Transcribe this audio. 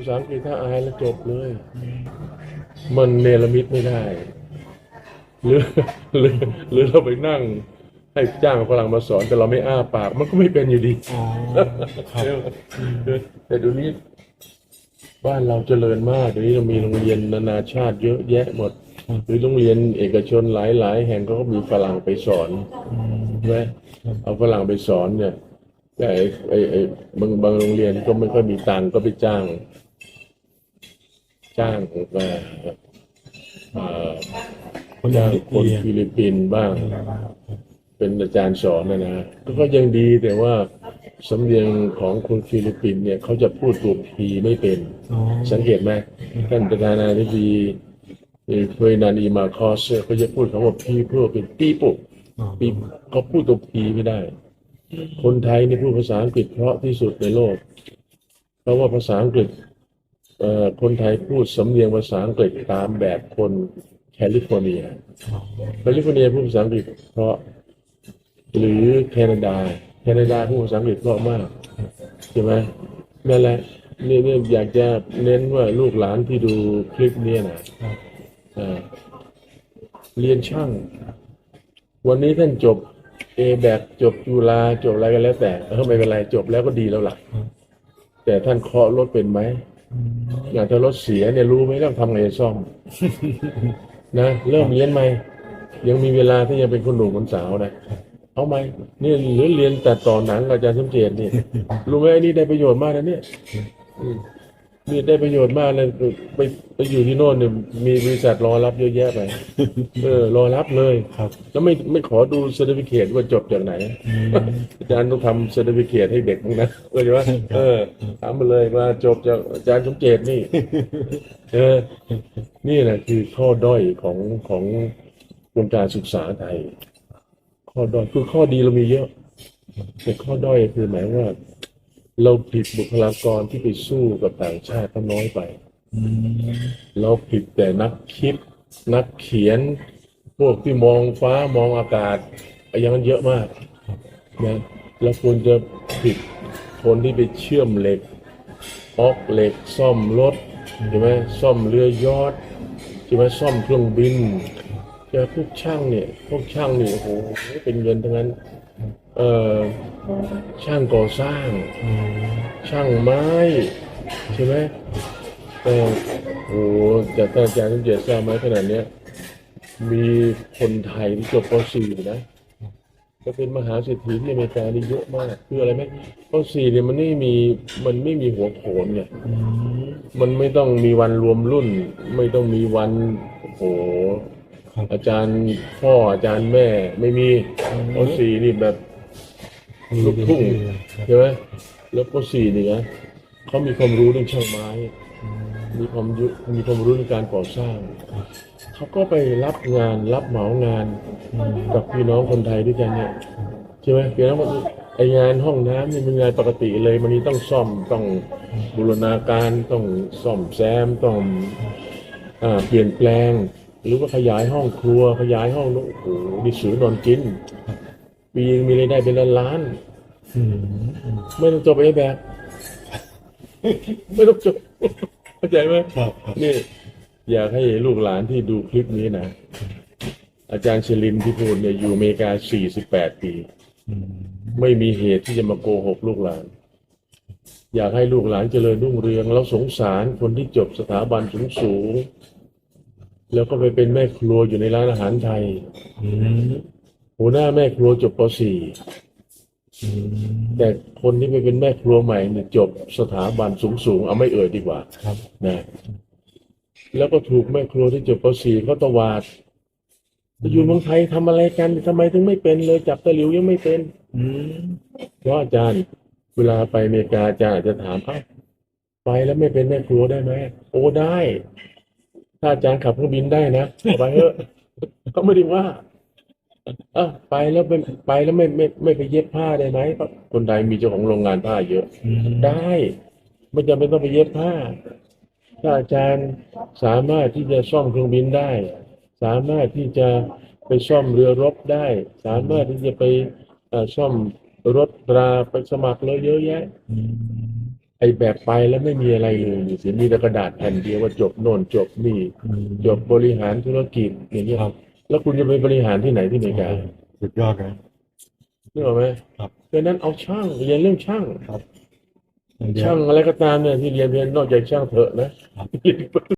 ภาษาอังกฤษถ้าอายแล้วจบเลย มันเนรมิตไม่ได้ หรือหรือหรือเราไปนั่งให้จ้างฝรั่งมาสอนแต่เราไม่อ้าปาก มันก็ไม่เป็นอยู่ดีอ๋อครับแต่เดูนี้ บ้านเราเจริญมากเดี๋ยวนี้เรามีโรงเรียนนานาชาติเยอะแยะหมด หรือโรงเรียนเอกชนหลาย ๆ แห่งเขาก็มีฝรั่งไปสอนอืมใช่ไหมเอาฝรั่งไปสอนเนี่ยแต่ไอ้ไอ้ไอ้บางบางโรงเรียนก็ไม่ค่อยมีตังค์ก็ไปจ้าง จ้างมาเอ่อคนจ้างที่คนเรียนฟิลิปปินส์บ้าง เป็นอาจารย์สอนนะนะก็ยังดีแต่ว่าสำเนียงของคนฟิลิปปินส์เนี่ยเขาจะพูดตัวพีไม่เป็นอ๋อสังเกตไหมท่านประธานาธิบดีเฟยนันอีมาคอสเขาจะพูดคำว่าพีเพื่อเป็นปีปุอ๋อปีเขาพูดตัวพีไม่ได้ คนไทยนี่พูดภาษาอังกฤษเพราะที่สุดในโลก เพราะว่าภาษาอังกฤษเอ่อ คนไทยพูดสำเนียงภาษาอังกฤษตามแบบคนแคลิฟอร์เนีย แคลิฟอร์เนียพูดภาษาอังกฤษเพราะ หรือแคนาดา แคนาดาพูดภาษาอังกฤษเพราะมากใช่ไหมนั่นแหละนี่นี่อยากจะเน้นว่าลูกหลานที่ดูคลิปนี้นะเรียนช่าง วันนี้ท่านจบเอแบบจบจุฬาจบอะไรกันแล้วแต่เออไม่เป็นไรจบแล้วก็ดีแล้วล่ะ แต่ท่านเคาะรถเป็นไหม อยากจะรถเสียเนี่ยรู้ไหมต้องทำไงซ่อม นะ เริ่มเรียนไหมยังมีเวลาที่ยังเป็นคนหนุ่มคนสาวนะเอาไหมนี่หรือเรียนแต่ต่อหนังกับอาจารย์สมเจตนี่รู้ไหมไอ้นี่ได้ประโยชน์มากนะเนี่ย มนี่ได้ประโยชน์มากเลยไปไปอยู่ที่โน่นเนี่ยมีบริษัทรอรับเยอะแยะไปเออรอรับเลยครับ แล้วไม่ไม่ขอดูเซอร์ติฟิเคว่าจบจากไหนอืมอาจารย์ต้องทำเซอร์ติฟิเคให้เด็กมั้งนะเข้าใจไหมเออถามมาเลยว่าจบจากอาจารย์สมเจตนี่ เออ นี่แหละคือข้อด้อยของของวงการศึกษาไทย ข้อด้อยคือข้อดีเรามีเยอะ แต่ข้อด้อยคือหมายว่า เราผลิตบุคลากรที่ไปสู้กับต่างชาติเขาน้อยไปอืมเราผลิตแต่นักคิด นักเขียน พวกที่มองฟ้ามองอากาศอย่างนั้นเยอะมากนะเราควรจะผลิตคนที่ไปเชื่อมเหล็กออกเหล็กซ่อมรถใช่ไหมซ่อมเรือยอชต์ใช่ไหมซ่อมเครื่องบิน เจอพวกช่างเนี่ย พวกช่างนี่โอ้โหเป็นเงินทั้งนั้น เอ่อช่างก่อสร้างอ๋อช่างไม้ ใช่ไหมแต่โอ้โหแต่ถ้าอาจารย์สมเจตทราบไหมขนาดเนี้ยมีคนไทยที่จบป .4 นะก็เป็นมหาเศรษฐีที่อเมริกานี่เยอะมากคืออะไรไหมป .4 เนี่ยมันไม่มีมันไม่มีหัวโขนไงอืมมันไม่ต้องมีวันรวมรุ่น ไม่ต้องมีวันโอ้โหครับ อาจารย์พ่ออาจารย์แม่ไม่มีป .4 นี่แบบลูกทุ่งครับใช่ไหมแล้วป .4 นี่นะเขามีความรู้เรื่องช่างไม้อืมมีความยุมีความรู้ในการก่อสร้าง เขาก็ไปรับงานรับเหมางานอืมกับพี่น้องคนไทยด้วยกันเนี่ยใช่ไหมพี่น้องคนไองานห้องน้ำเนี่ยเป็นงานปกติเลยมันนี้ต้องซ่อมต้องบูรณาการต้องซ่อมแซมต้องอ่าเปลี่ยนแปลง หรือว่าขยายห้องครัวขยายห้องนู้นโอ้โหดิสือนอนกิน ปีนึงมีรายได้เป็นล้านล้านอืมอืมๆไม่ต้องจบไอ้แบบ ไม่ต้องจบเข้าใจไหมครับครับนี่ อยากให้ลูกหลานที่ดูคลิปนี้นะ อาจารย์ชลินที่พูดเนี่ยอยู่อเมริกา 48 ปีอืมไม่มีเหตุที่จะมาโกหกลูกหลาน อยากให้ลูกหลานเจริญรุ่งเรืองแล้วสงสารคนที่จบสถาบันสูงสูงๆ แล้วก็ไปเป็นแม่ครัวอยู่ในร้านอาหารไทยอืมหัวหน้าแม่ครัวจบปอืม .4 แต่คนที่ไปเป็นแม่ครัวใหม่เนี่ยจบสถาบันสูงสูงๆเอาไม่เอ่ยดีกว่าครับนะแล้วก็ถูกแม่ครัวที่จบป .4 เขาตวาดอยู่เมืองไทยทำอะไรกันทำไมถึงไม่เป็นเลยจับตะหลิวยังไม่เป็น อืมเพราะอาจารย์ เวลาไปอเมริกาอาจารย์อาจจะถามเอ้าไปแล้วไม่เป็นแม่ครัวได้ไหมโอ้ได้ ถ้าอาจารย์ขับเครื่องบินได้นะไปเถอะเขาไม่ได้ว่า เอ้าไปแล้วไม่ไปแล้วไม่ไม่ไม่ไปเย็บผ้าได้ไหมเพราะคนไทยมีเจ้าของโรงงานผ้าเยอะอืมได้ ไม่จำเป็นต้องไปเย็บผ้า ถ้าอาจารย์สามารถที่จะซ่อมเครื่องบินได้ สามารถที่จะไปซ่อมเรือรบได้ สามารถที่จะไปเอ่อซ่อมรถตราไปสมัครเลยเยอะแยะอืม ไอ้แบบไปแล้วไม่มีอะไรเลยเสียมีแต่กระดาษแผ่นเดียวว่าจบโน่นจบนี่อืมจบบริหารธุรกิจอย่างเงี้ยครับ แล้วคุณจะไปบริหารที่ไหนที่อเมริกาสุดยอดเลยนึกออกไหมครับดังนั้นเอาช่างเรียนเรื่องช่างอย่างเดียวช่างอะไรก็ตามเนี่ยที่เรียนเรียนนอกจากช่างเถอะนะครับ